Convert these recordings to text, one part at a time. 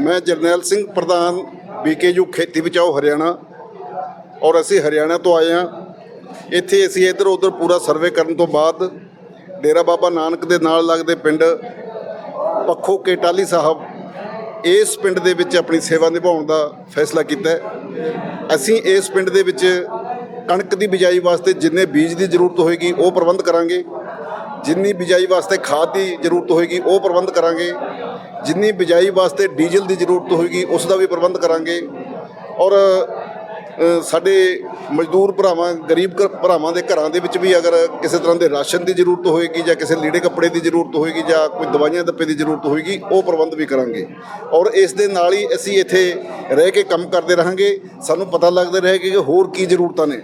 ਮੈਂ ਜਰਨੈਲ ਸਿੰਘ ਪ੍ਰਧਾਨ ਬੀਕੇਯੂ ਖੇਤੀ ਬਚਾਓ ਹਰਿਆਣਾ ਔਰ ਅਸੀਂ ਹਰਿਆਣਾ ਤੋਂ ਆਏ ਹਾਂ। ਇੱਥੇ ਅਸੀਂ ਇੱਧਰ ਉੱਧਰ ਪੂਰਾ ਸਰਵੇ ਕਰਨ ਤੋਂ ਬਾਅਦ ਡੇਰਾ ਬਾਬਾ ਨਾਨਕ ਦੇ ਨਾਲ ਲੱਗਦੇ ਪਿੰਡ ਪੱਖੋ ਕੇਟਾਲੀ ਸਾਹਿਬ, ਇਸ ਪਿੰਡ ਦੇ ਵਿੱਚ ਆਪਣੀ ਸੇਵਾ ਨਿਭਾਉਣ ਦਾ ਫੈਸਲਾ ਕੀਤਾ ਅਸੀਂ ਇਸ ਪਿੰਡ ਦੇ ਵਿੱਚ ਕਣਕ ਦੀ ਬਿਜਾਈ ਵਾਸਤੇ ਜਿੰਨੇ ਬੀਜ ਦੀ ਜ਼ਰੂਰਤ ਹੋਏਗੀ, ਉਹ ਪ੍ਰਬੰਧ ਕਰਾਂਗੇ। ਜਿੰਨੀ ਬਿਜਾਈ ਵਾਸਤੇ ਖਾਦ ਦੀ ਜ਼ਰੂਰਤ ਹੋਏਗੀ, ਉਹ ਪ੍ਰਬੰਧ ਕਰਾਂਗੇ। ਜਿੰਨੀ ਬਿਜਾਈ ਵਾਸਤੇ ਡੀਜ਼ਲ ਦੀ ਜ਼ਰੂਰਤ ਹੋਏਗੀ, ਉਸ ਦਾ ਵੀ ਪ੍ਰਬੰਧ ਕਰਾਂਗੇ। ਔਰ ਸਾਡੇ ਮਜ਼ਦੂਰ ਭਰਾਵਾਂ, ਗਰੀਬ ਘ- ਭਰਾਵਾਂ ਦੇ ਘਰਾਂ ਦੇ ਵਿੱਚ ਵੀ ਅਗਰ ਕਿਸੇ ਤਰ੍ਹਾਂ ਦੇ ਰਾਸ਼ਨ ਦੀ ਜ਼ਰੂਰਤ ਹੋਏਗੀ ਜਾਂ ਕਿਸੇ ਲੀੜੇ ਕੱਪੜੇ ਦੀ ਜ਼ਰੂਰਤ ਹੋਏਗੀ ਜਾਂ ਕੋਈ ਦਵਾਈਆਂ ਦੱਪੇ ਦੀ ਜ਼ਰੂਰਤ ਹੋਏਗੀ, ਉਹ ਪ੍ਰਬੰਧ ਵੀ ਕਰਾਂਗੇ। ਔਰ ਇਸ ਦੇ ਨਾਲ ਹੀ ਅਸੀਂ ਇੱਥੇ ਰਹਿ ਕੇ ਕੰਮ ਕਰਦੇ ਰਹਾਂਗੇ। ਸਾਨੂੰ ਪਤਾ ਲੱਗਦਾ ਰਹੇਗਾ ਕਿ ਹੋਰ ਕੀ ਜ਼ਰੂਰਤਾਂ ਨੇ।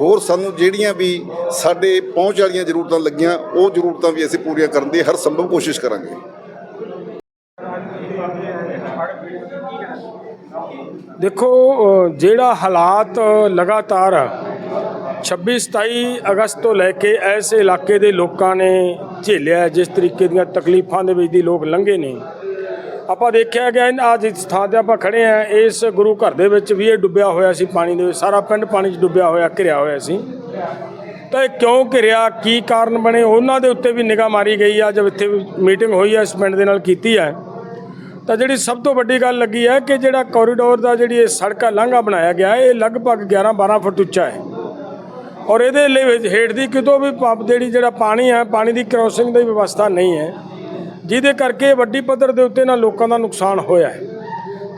ਹੋਰ ਸਾਨੂੰ ਜਿਹੜੀਆਂ ਵੀ ਸਾਡੇ ਪਹੁੰਚ ਵਾਲੀਆਂ ਜ਼ਰੂਰਤਾਂ ਲੱਗੀਆਂ, ਉਹ ਜ਼ਰੂਰਤਾਂ ਵੀ ਅਸੀਂ ਪੂਰੀਆਂ ਕਰਨ ਦੀ ਹਰ ਸੰਭਵ ਕੋਸ਼ਿਸ਼ ਕਰਾਂਗੇ। ਦੇਖੋ ਜਿਹੜਾ ਹਾਲਾਤ ਲਗਾਤਾਰ 26 27 ਅਗਸਤ ਤੋਂ ਲੈ ਕੇ ਇਸ ਇਲਾਕੇ ਦੇ ਲੋਕਾਂ ਨੇ ਝੇਲਿਆ, ਜਿਸ ਤਰੀਕੇ ਦੀਆਂ ਤਕਲੀਫਾਂ ਦੇ ਵਿੱਚ ਦੀ ਲੋਕ ਲੰਘੇ ਨੇ ਆਪਾਂ ਦੇਖਿਆ ਗਿਆ ਅੱਜ ਇਸ ਥਾਂ ਤੇ ਆਪਾਂ ਖੜੇ ਆ ਇਸ ਗੁਰੂ ਘਰ ਦੇ ਵਿੱਚ ਵੀ ਇਹ ਡੁੱਬਿਆ ਹੋਇਆ ਸੀ ਪਾਣੀ ਦੇ ਵਿੱਚ, ਸਾਰਾ ਪਿੰਡ ਪਾਣੀ 'ਚ ਡੁੱਬਿਆ ਹੋਇਆ, ਘਿਰਿਆ ਹੋਇਆ ਸੀ। ਤਾਂ ਇਹ ਕਿਉਂ ਘਿਰਿਆ, ਕੀ ਕਾਰਨ ਬਣੇ? ਉਹਨਾਂ ਦੇ ਉੱਤੇ ਵੀ ਨਿਗਾਹ ਮਾਰੀ ਗਈ ਆ, ਜਦ ਇੱਥੇ ਮੀਟਿੰਗ ਹੋਈ ਹੈ ਇਸ ਪਿੰਡ ਦੇ ਨਾਲ ਕੀਤੀ ਹੈ ਤਾਂ ਜਿਹੜੀ ਸਭ ਤੋਂ ਵੱਡੀ ਗੱਲ ਲੱਗੀ ਹੈ ਕਿ ਜਿਹੜਾ ਕੋਰੀਡੋਰ ਦਾ ਜਿਹੜੀ ਇਹ ਸੜਕਾ ਲਾਂਘਾ ਬਣਾਇਆ ਗਿਆ, ਇਹ ਲਗਭਗ 11 12 ਫੁੱਟ ਉੱਚਾ ਹੈ। ਔਰ ਇਹਦੇ ਲਈ ਹੇਠ ਦੀ ਕਿਤੋਂ ਵੀ ਪੰਪ ਜਿਹੜੀ ਜਿਹੜਾ ਪਾਣੀ ਹੈ ਪਾਣੀ ਦੀ ਕ੍ਰੋਸਿੰਗ ਦੀ ਵਿਵਸਥਾ ਨਹੀਂ ਹੈ। ਜਿਹਦੇ ਕਰਕੇ ਵੱਡੀ ਪੱਧਰ ਦੇ ਉੱਤੇ ਨਾ ਲੋਕਾਂ ਦਾ ਨੁਕਸਾਨ ਹੋਇਆ ਹੈ।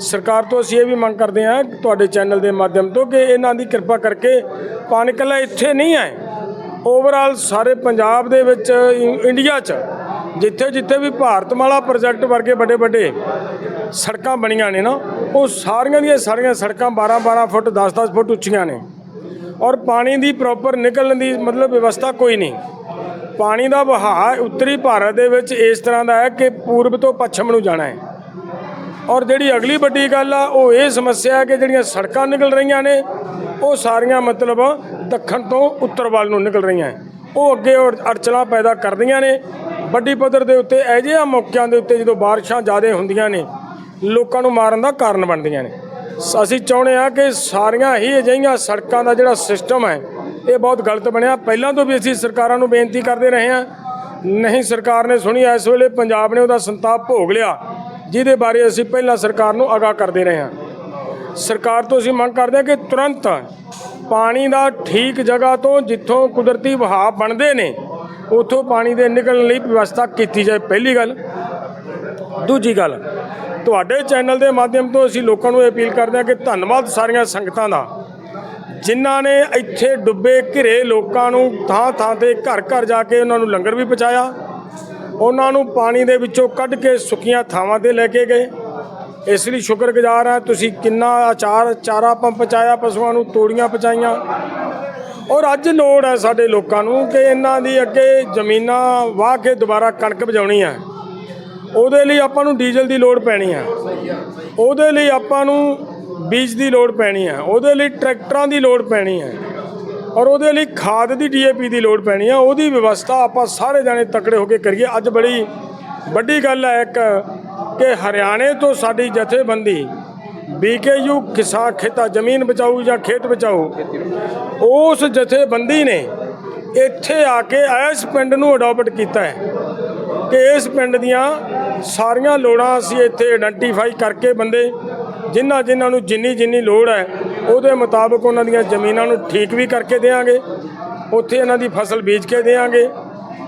ਸਰਕਾਰ ਤੋਂ ਅਸੀਂ ਇਹ ਵੀ ਮੰਗ ਕਰਦੇ ਹਾਂ ਤੁਹਾਡੇ ਚੈਨਲ ਦੇ ਮਾਧਿਅਮ ਤੋਂ ਕਿ ਇਹਨਾਂ ਦੀ ਕਿਰਪਾ ਕਰਕੇ ਪਾਣੀ ਇਕੱਲਾ ਇੱਥੇ ਨਹੀਂ ਹੈ। ਓਵਰਆਲ ਸਾਰੇ ਪੰਜਾਬ ਦੇ ਵਿੱਚ, ਇੰਡੀਆ 'ਚ ਜਿੱਥੇ ਜਿੱਥੇ ਵੀ ਭਾਰਤਮਾਲਾ ਪ੍ਰੋਜੈਕਟ ਵਰਗੇ ਵੱਡੇ ਵੱਡੇ ਸੜਕਾਂ ਬਣੀਆਂ ਨੇ ਨਾ, ਉਹ ਸਾਰੀਆਂ ਦੀਆਂ ਸਾਰੀਆਂ ਸੜਕਾਂ 12 12 ਫੁੱਟ 10 10 ਫੁੱਟ ਉੱਚੀਆਂ ਨੇ। ਔਰ ਪਾਣੀ ਦੀ ਪ੍ਰੋਪਰ ਨਿਕਲਣ ਦੀ ਮਤਲਬ ਵਿਵਸਥਾ ਕੋਈ ਨਹੀਂ। ਪਾਣੀ ਦਾ ਵਹਾਅ ਉੱਤਰੀ ਭਾਰਤ ਦੇ ਵਿੱਚ ਇਸ ਤਰ੍ਹਾਂ ਦਾ ਹੈ ਕਿ ਪੂਰਬ ਤੋਂ ਪੱਛਮ ਨੂੰ ਜਾਣਾ ਹੈ। ਔਰ ਜਿਹੜੀ ਅਗਲੀ ਵੱਡੀ ਗੱਲ ਆ, ਉਹ ਇਹ ਸਮੱਸਿਆ ਹੈ ਕਿ ਜਿਹੜੀਆਂ ਸੜਕਾਂ ਨਿਕਲ ਰਹੀਆਂ ਨੇ, ਉਹ ਸਾਰੀਆਂ ਮਤਲਬ ਦੱਖਣ ਤੋਂ ਉੱਤਰ ਵੱਲ ਨੂੰ ਨਿਕਲ ਰਹੀਆਂ ਉਹ ਅੱਗੇ ਔਰ ਅੜਚਲਾਂ ਪੈਦਾ ਕਰਦੀਆਂ ਨੇ। ਵੱਡੀ ਪੱਧਰ ਦੇ ਉੱਤੇ ਅਜਿਹੇ ਮੌਕਿਆਂ ਦੇ ਉੱਤੇ ਜਦੋਂ ਬਾਰਿਸ਼ਾਂ ਜ਼ਿਆਦਾ ਹੁੰਦੀਆਂ ਨੇ, ਲੋਕਾਂ ਨੂੰ ਮਾਰਨ ਦਾ ਕਾਰਨ ਬਣਦੀਆਂ ਨੇ। ਸ- ਅਸੀਂ ਚਾਹੁੰਦੇ ਆ ਕਿ ਸਾਰੀਆਂ ਹੀ ਅਜਿਹੀਆਂ ਸੜਕਾਂ ਦਾ ਜਿਹੜਾ ਸਿਸਟਮ ਹੈ ਇਹ ਬਹੁਤ ਗਲਤ ਬਣਿਆ। ਪਹਿਲਾਂ ਤੋਂ ਵੀ ਅਸੀਂ ਸਰਕਾਰਾਂ ਨੂੰ ਬੇਨਤੀ ਕਰਦੇ ਰਹੇ ਹਾਂ। ਨਹੀਂ, ਸਰਕਾਰ ਨੇ ਸੁਣੀ, ਇਸ ਵੇਲੇ ਪੰਜਾਬ ਨੇ ਉਹਦਾ ਸੰਤਾਪ ਭੋਗ ਲਿਆ। ਜਿਹਦੇ ਬਾਰੇ ਅਸੀਂ ਪਹਿਲਾਂ ਸਰਕਾਰ ਨੂੰ ਆਗਾਹ ਕਰਦੇ ਰਹੇ ਹਾਂ। ਸਰਕਾਰ ਤੋਂ ਅਸੀਂ ਮੰਗ ਕਰਦੇ ਹਾਂ ਕਿ ਤੁਰੰਤ ਪਾਣੀ ਦਾ ਠੀਕ ਜਗ੍ਹਾ ਤੋਂ ਜਿੱਥੋਂ ਕੁਦਰਤੀ ਵਹਾਅ ਬਣਦੇ ਨੇ, ਉਥੋਂ ਪਾਣੀ ਦੇ ਨਿਕਲਣ ਲਈ ਵਿਵਸਥਾ ਕੀਤੀ ਜਾਏ। ਪਹਿਲੀ ਗੱਲ। ਦੂਜੀ ਗੱਲ, ਤੁਹਾਡੇ ਚੈਨਲ ਦੇ ਮਾਧਿਅਮ ਤੋਂ ਅਸੀਂ ਲੋਕਾਂ ਨੂੰ ਇਹ ਅਪੀਲ ਕਰਦੇ ਹਾਂ ਕਿ ਧੰਨਵਾਦ ਸਾਰੀਆਂ ਸੰਗਤਾਂ ਦਾ। ਜਿਨ੍ਹਾਂ ਨੇ ਇੱਥੇ ਡੁੱਬੇ ਘਿਰੇ ਲੋਕਾਂ ਨੂੰ ਥਾਂ ਥਾਂ ਤੇ ਘਰ ਘਰ ਜਾ ਕੇ ਉਹਨਾਂ ਨੂੰ ਲੰਗਰ ਵੀ ਪਹੁੰਚਾਇਆ। ਉਹਨਾਂ ਨੂੰ ਪਾਣੀ ਦੇ ਵਿੱਚੋਂ ਕੱਢ ਕੇ ਸੁੱਕੀਆਂ ਥਾਵਾਂ ਤੇ ਲੈ ਕੇ ਗਏ। ਇਸ ਲਈ ਸ਼ੁਕਰਗੁਜ਼ਾਰ ਹਾਂ ਤੁਸੀਂ ਕਿੰਨਾ ਆਚਾਰ, ਚਾਰਾ ਪੰਪ ਪਹੁੰਚਾਇਆ ਪਸ਼ੂਆਂ ਨੂੰ ਤੋੜੀਆਂ ਪਹੁੰਚਾਈਆਂ। ਔਰ ਅੱਜ ਲੋੜ ਹੈ ਸਾਡੇ ਲੋਕਾਂ ਨੂੰ ਕਿ ਇਹਨਾਂ ਦੀ ਅੱਗੇ ਜ਼ਮੀਨਾਂ ਵਾਹ ਕੇ ਦੁਬਾਰਾ ਕਣਕ ਬਜਾਉਣੀ ਹੈ। ਉਹਦੇ ਲਈ ਆਪਾਂ ਨੂੰ ਡੀਜ਼ਲ ਦੀ ਲੋੜ ਪੈਣੀ ਹੈ। ਉਹਦੇ ਲਈ ਆਪਾਂ ਨੂੰ ਬੀਜ ਦੀ ਲੋੜ ਪੈਣੀ ਹੈ, ਉਹਦੇ ਲਈ ਟਰੈਕਟਰਾਂ ਦੀ ਲੋੜ ਪੈਣੀ ਹੈ ਔਰ ਉਹਦੇ ਲਈ ਖਾਦ ਦੀ ਡੀਏਪੀ ਦੀ ਲੋੜ ਪੈਣੀ ਹੈ, ਉਹਦੀ ਵਿਵਸਥਾ ਆਪਾਂ ਸਾਰੇ ਜਾਣੇ ਤਕੜੇ ਹੋ ਕੇ ਕਰੀਏ। ਅੱਜ ਬੜੀ ਵੱਡੀ ਗੱਲ ਹੈ ਇੱਕ ਕਿ ਹਰਿਆਣੇ ਤੋਂ ਸਾਡੀ ਜਥੇਬੰਦੀ ਬੀਕੇਯੂ ਕਿਸਾਨ ਖੇਤਾ, ਜ਼ਮੀਨ ਬਚਾਊ ਜਾਂ ਖੇਤ ਬਚਾਊ, ਉਸ ਜਥੇਬੰਦੀ ਨੇ ਇੱਥੇ ਆ ਕੇ ਇਸ ਪਿੰਡ ਨੂੰ ਅਡਾਪਟ ਕੀਤਾ ਹੈ ਕਿ ਇਸ ਪਿੰਡ ਦੀਆਂ ਸਾਰੀਆਂ ਲੋੜਾਂ ਅਸੀਂ ਇੱਥੇ ਆਇਡੈਂਟੀਫਾਈ ਕਰਕੇ ਬੰਦੇ ਜਿਨ੍ਹਾਂ ਜਿਨ੍ਹਾਂ ਨੂੰ ਜਿੰਨੀ ਜਿੰਨੀ ਲੋੜ ਹੈ, ਉਹਦੇ ਮੁਤਾਬਕ ਉਹਨਾਂ ਦੀਆਂ ਜ਼ਮੀਨਾਂ ਨੂੰ ਠੀਕ ਵੀ ਕਰਕੇ ਦੇਵਾਂਗੇ ਉੱਥੇ ਇਹਨਾਂ ਦੀ ਫਸਲ ਬੀਜ ਕੇ ਦੇਵਾਂਗੇ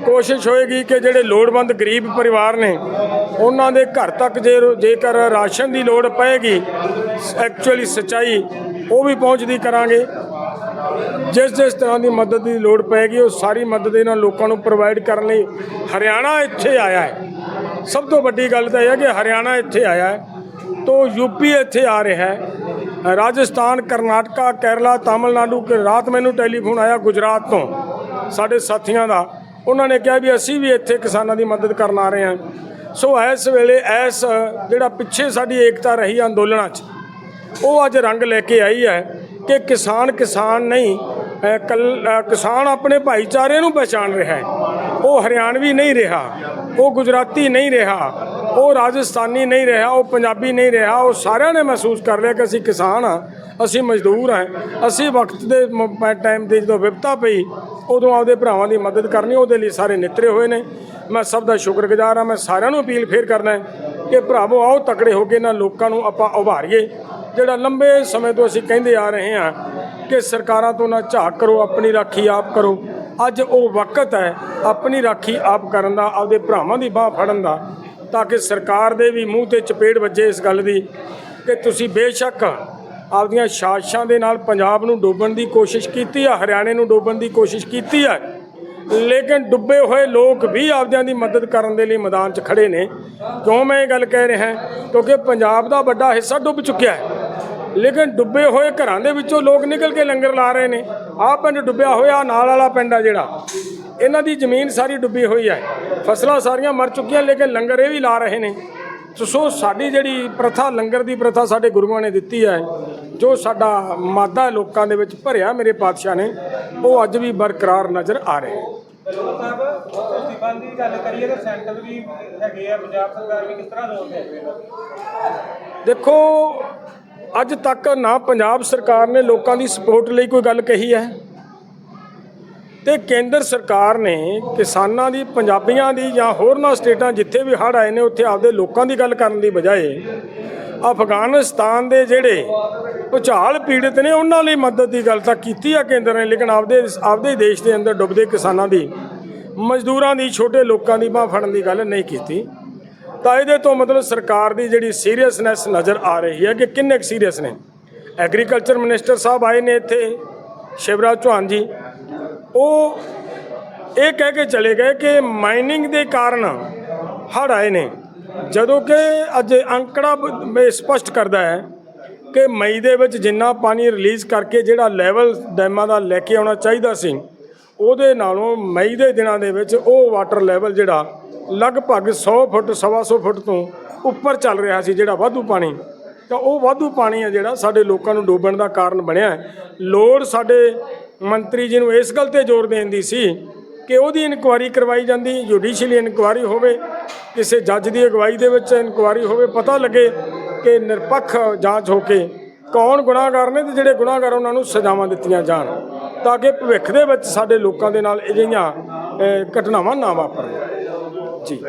ਕੋਸ਼ਿਸ਼ ਹੋਏਗੀ ਕਿ ਜਿਹੜੇ ਲੋੜਵੰਦ ਗਰੀਬ ਪਰਿਵਾਰ ਨੇ, ਉਹਨਾਂ ਦੇ ਘਰ ਤੱਕ ਜੇ ਜੇਕਰ ਰਾਸ਼ਨ ਦੀ ਲੋੜ ਪਏਗੀ ਐਕਚੁਅਲੀ ਸਚਾਈ ਉਹ ਵੀ ਪਹੁੰਚਦੀ ਕਰਾਂਗੇ। ਜਿਸ ਜਿਸ ਤਰ੍ਹਾਂ ਦੀ ਮਦਦ ਦੀ ਲੋੜ ਪਏਗੀ, ਉਹ ਸਾਰੀ ਮਦਦ ਇਹਨਾਂ ਲੋਕਾਂ ਨੂੰ ਪ੍ਰੋਵਾਈਡ ਕਰਨ ਲਈ। ਹਰਿਆਣਾ ਇੱਥੇ ਆਇਆ ਹੈ। ਸਭ ਤੋਂ ਵੱਡੀ ਗੱਲ ਤਾਂ ਇਹ ਹੈ ਕਿ ਹਰਿਆਣਾ ਇੱਥੇ ਆਇਆ ਹੈ। ਤੋਂ ਯੂਪੀ ਇੱਥੇ ਆ ਰਿਹਾ ਹੈ। ਰਾਜਸਥਾਨ, ਕਰਨਾਟਕਾ, ਕੇਰਲਾ, ਤਾਮਿਲਨਾਡੂ, ਕਿ ਰਾਤ ਮੈਨੂੰ ਟੈਲੀਫੋਨ ਆਇਆ ਗੁਜਰਾਤ ਤੋਂ ਸਾਡੇ ਸਾਥੀਆਂ ਦਾ। ਉਹਨਾਂ ਨੇ ਕਿਹਾ ਵੀ ਅਸੀਂ ਵੀ ਇੱਥੇ ਕਿਸਾਨਾਂ ਦੀ ਮਦਦ ਕਰਨ ਆ ਰਹੇ ਹਾਂ। ਸੋ ਇਸ ਵੇਲੇ ਇਸ, ਜਿਹੜਾ ਪਿੱਛੇ ਸਾਡੀ ਏਕਤਾ ਰਹੀ ਅੰਦੋਲਨਾਂ 'ਚ, ਉਹ ਅੱਜ ਰੰਗ ਲੈ ਕੇ ਆਈ ਹੈ ਕਿ ਕਿਸਾਨ ਕਿਸਾਨ ਨਹੀਂ ਕੱਲ- ਕਿਸਾਨ ਆਪਣੇ ਭਾਈਚਾਰੇ ਨੂੰ ਪਛਾਣ ਰਿਹਾ ਹੈ। ਉਹ ਹਰਿਆਣਵੀ ਨਹੀਂ ਰਿਹਾ, ਉਹ ਗੁਜਰਾਤੀ ਨਹੀਂ ਰਿਹਾ। ਉਹ ਰਾਜਸਥਾਨੀ ਨਹੀਂ ਰਿਹਾ, ਉਹ ਪੰਜਾਬੀ ਨਹੀਂ ਰਿਹਾ, ਉਹ ਸਾਰਿਆਂ ਨੇ ਮਹਿਸੂਸ ਕਰ ਲਿਆ ਕਿ ਅਸੀਂ ਕਿਸਾਨ ਆ ਅਸੀਂ ਮਜ਼ਦੂਰ ਆ ਅਸੀਂ ਵਕਤ ਦੇ ਟਾਈਮ ਤੇ ਜਦੋਂ ਵਿਪਤਾ ਪਈ, ਉਦੋਂ ਆਪਦੇ ਭਰਾਵਾਂ ਦੀ ਮਦਦ ਕਰਨੀ, ਉਹਦੇ ਲਈ ਸਾਰੇ ਨਿਤਰੇ ਹੋਏ ਨੇ। ਮੈਂ ਸਭ ਦਾ ਸ਼ੁਕਰਗੁਜ਼ਾਰ ਆ ਮੈਂ ਸਾਰਿਆਂ ਨੂੰ ਅਪੀਲ ਫੇਰ ਕਰਨਾ ਕਿ ਭਰਾਵੋ, ਆਓ ਤਕੜੇ ਹੋ ਕੇ ਇਹਨਾਂ ਲੋਕਾਂ ਨੂੰ ਆਪਾਂ ਉਭਾਰੀਏ। ਜਿਹੜਾ ਲੰਬੇ ਸਮੇਂ ਤੋਂ ਅਸੀਂ ਕਹਿੰਦੇ ਆ ਰਹੇ ਹਾਂ ਕਿ ਸਰਕਾਰਾਂ ਤੋਂ ਨਾ ਝਾਕ ਕਰੋ, ਆਪਣੀ ਰਾਖੀ ਆਪ ਕਰੋ। ਅੱਜ ਉਹ ਵਕਤ ਹੈ, ਆਪਣੀ ਰਾਖੀ ਆਪ ਕਰਨ ਦਾ, ਆਪਦੇ ਭਰਾਵਾਂ ਦੀ ਬਾਹ ਫੜਨ ਦਾ। ਤਾਂ ਕਿ ਸਰਕਾਰ ਦੇ ਵੀ ਮੂੰਹ ਤੇ ਚਪੇੜ ਵੱਜੇ ਇਸ ਗੱਲ ਦੀ ਕਿ ਤੁਸੀਂ ਬੇਸ਼ੱਕ ਆਪਦੀਆਂ ਸਾਜ਼ਿਸ਼ਾਂ ਦੇ ਨਾਲ ਪੰਜਾਬ ਨੂੰ ਡੋਬਣ ਦੀ ਕੋਸ਼ਿਸ਼ ਕੀਤੀ ਆ, ਹਰਿਆਣੇ ਨੂੰ ਡੋਬਣ ਦੀ ਕੋਸ਼ਿਸ਼ ਕੀਤੀ ਆ, ਲੇਕਿਨ ਡੁੱਬੇ ਹੋਏ ਲੋਕ ਵੀ ਆਪਦਿਆਂ ਦੀ ਮਦਦ ਕਰਨ ਦੇ ਲਈ ਮੈਦਾਨ 'ਚ ਖੜੇ ਨੇ। ਕਿਉਂ ਮੈਂ ਇਹ ਗੱਲ ਕਹਿ ਰਿਹਾ? ਕਿਉਂਕਿ ਪੰਜਾਬ ਦਾ ਵੱਡਾ ਹਿੱਸਾ ਡੁੱਬ ਚੁੱਕਿਆ ਹੈ। ਲੇਕਿਨ ਡੁੱਬੇ ਹੋਏ ਘਰਾਂ ਦੇ ਵਿੱਚੋਂ ਲੋਕ ਨਿਕਲ ਕੇ ਲੰਗਰ ਲਾ ਰਹੇ ਨੇ। ਆਹ ਪਿੰਡ ਡੁੱਬਿਆ ਹੋਇਆ ਨਾਲ ਵਾਲਾ ਪਿੰਡ ਆ ਜਿਹੜਾ। ਇਹਨਾਂ ਦੀ ਜ਼ਮੀਨ ਸਾਰੀ ਡੁੱਬੀ ਹੋਈ ਹੈ। ਫਸਲਾਂ ਸਾਰੀਆਂ ਮਰ ਚੁੱਕੀਆਂ ਲੇਕਿਨ ਲੰਗਰ ਇਹ ਵੀ ਲਾ ਰਹੇ ਨੇ। ਸੋ- ਸਾਡੀ ਜਿਹੜੀ ਪ੍ਰਥਾ ਲੰਗਰ ਦੀ ਪ੍ਰਥਾ ਸਾਡੇ ਗੁਰੂਆਂ ਨੇ ਦਿੱਤੀ ਹੈ ਜੋ ਸਾਡਾ ਮਾਦਾ ਲੋਕਾਂ ਦੇ ਵਿੱਚ ਭਰਿਆ ਮੇਰੇ ਪਾਤਸ਼ਾਹ ਨੇ ਉਹ ਅੱਜ ਵੀ ਬਰਕਰਾਰ ਨਜ਼ਰ ਆ ਰਿਹਾ ਹੈ ਸਾਹਿਬ ਇਸਤੀਫਾਨ ਦੀ ਗੱਲ ਕਰੀਏ ਤਾਂ ਸੈਂਟਰ ਵੀ ਹੈਗੇ ਆ ਪੰਜਾਬ ਸਰਕਾਰ ਵੀ ਕਿਸ ਤਰ੍ਹਾਂ ਰੋਲ ਦੇ ਰਹੀ ਹੈ? ਦੇਖੋ ਅੱਜ ਤੱਕ ਨਾ ਪੰਜਾਬ ਸਰਕਾਰ ਨੇ ਲੋਕਾਂ ਦੀ ਸਪੋਰਟ ਲਈ ਕੋਈ ਗੱਲ ਕਹੀ ਹੈ। ਤੇ ਕੇਂਦਰ ਸਰਕਾਰ ਨੇ ਕਿਸਾਨਾਂ ਦੀ, ਪੰਜਾਬੀਆਂ ਦੀ ਜਾਂ ਹੋਰਨਾਂ ਸਟੇਟਾਂ ਜਿੱਥੇ ਵੀ ਹੜ੍ਹ ਆਏ ਨੇ, ਉੱਥੇ ਆਪਦੇ ਲੋਕਾਂ ਦੀ ਗੱਲ ਕਰਨ ਦੀ ਬਜਾਏ ਅਫਗਾਨਿਸਤਾਨ ਦੇ ਜਿਹੜੇ ਭੁਚਾਲ ਪੀੜਤ ਨੇ, ਉਹਨਾਂ ਲਈ ਮਦਦ ਦੀ ਗੱਲ ਤਾਂ ਕੀਤੀ ਆ ਕੇਂਦਰ ਨੇ, ਲੇਕਿਨ ਆਪਦੇ ਆਪਦੇ ਦੇਸ਼ ਦੇ ਅੰਦਰ ਡੁੱਬਦੇ ਕਿਸਾਨਾਂ ਦੀ, ਮਜ਼ਦੂਰਾਂ ਦੀ, ਛੋਟੇ ਲੋਕਾਂ ਦੀ ਬਾਹ ਫੜਨ ਦੀ ਗੱਲ ਨਹੀਂ ਕੀਤੀ। ਤਾਂ ਇਹਦੇ ਤੋਂ ਮਤਲਬ ਸਰਕਾਰ ਦੀ ਜਿਹੜੀ ਸੀਰੀਅਸਨੈਸ ਨਜ਼ਰ ਆ ਰਹੀ ਹੈ ਕਿ ਕਿੰਨੇ ਸੀਰੀਅਸ ਨੇ। ਐਗਰੀਕਲਚਰ ਮਿਨਿਸਟਰ ਸਾਹਿਬ ਆਏ ਨੇ ਇੱਥੇ, ਸ਼ਿਵਰਾਜ ਚੌਹਾਨ ਜੀ। ਉਹ ਇਹ ਕਹਿ ਕੇ ਚਲੇ ਗਏ ਕਿ ਮਾਈਨਿੰਗ ਦੇ ਕਾਰਨ ਹੜ੍ਹ ਆਏ ਨੇ ਜਦੋਂ ਕਿ ਅੱਜ ਅੰਕੜਾ ਬ- ਬ- ਸਪਸ਼ਟ ਕਰਦਾ ਹੈ ਕਿ ਮਈ ਦੇ ਵਿੱਚ ਜਿੰਨਾ ਪਾਣੀ ਰਿਲੀਜ਼ ਕਰਕੇ ਜਿਹੜਾ ਲੈਵਲ ਡੈਮਾਂ ਦਾ ਲੈ ਕੇ ਆਉਣਾ ਚਾਹੀਦਾ ਸੀ, ਉਹਦੇ ਨਾਲੋਂ ਮਈ ਦੇ ਦਿਨਾਂ ਦੇ ਵਿੱਚ ਉਹ ਵਾਟਰ ਲੈਵਲ ਜਿਹੜਾ ਲਗਭਗ 100 ਫੁੱਟ, ਸਵਾ ਸੌ ਫੁੱਟ ਤੋਂ ਉੱਪਰ ਚੱਲ ਰਿਹਾ ਸੀ ਜਿਹੜਾ ਵਾਧੂ ਪਾਣੀ ਤਾਂ ਉਹ ਵਾਧੂ ਪਾਣੀ ਹੈ ਜਿਹੜਾ ਸਾਡੇ ਲੋਕਾਂ ਨੂੰ ਡੋਬਣ ਦਾ ਕਾਰਨ ਬਣਿਆ ਹੈ। ਲੋੜ ਸਾਡੇ ਮੰਤਰੀ ਜੀ ਨੂੰ ਇਸ ਗੱਲ ਤੇ ਜ਼ੋਰ ਦੇਣ ਦੀ ਸੀ ਕਿ ਉਹਦੀ ਇਨਕੁਆਇਰੀ ਕਰਵਾਈ ਜਾਂਦੀ ਜੁਡੀਸ਼ੀਅਲ ਇਨਕੁਆਇਰੀ ਹੋਵੇ, ਕਿਸੇ ਜੱਜ ਦੀ ਅਗਵਾਈ ਦੇ ਵਿੱਚ ਇਨਕੁਆਇਰੀ ਹੋਵੇ, ਪਤਾ ਲੱਗੇ ਕਿ ਨਿਰਪੱਖ ਜਾਂਚ ਹੋ ਕੇ ਕੌਣ ਗੁਨਾਹਗਾਰ ਨੇ ਤੇ ਜਿਹੜੇ ਗੁਨਾਹਗਾਰ ਉਹਨਾਂ ਨੂੰ ਸਜ਼ਾਵਾਂ ਦਿੱਤੀਆਂ ਜਾਣ, ਤਾਂ ਕਿ ਭਵਿੱਖ ਦੇ ਵਿੱਚ ਸਾਡੇ ਲੋਕਾਂ ਦੇ ਨਾਲ ਅਜਿਹੀਆਂ ਘਟਨਾਵਾਂ ਨਾ ਵਾਪਰਨ। ਜੀ।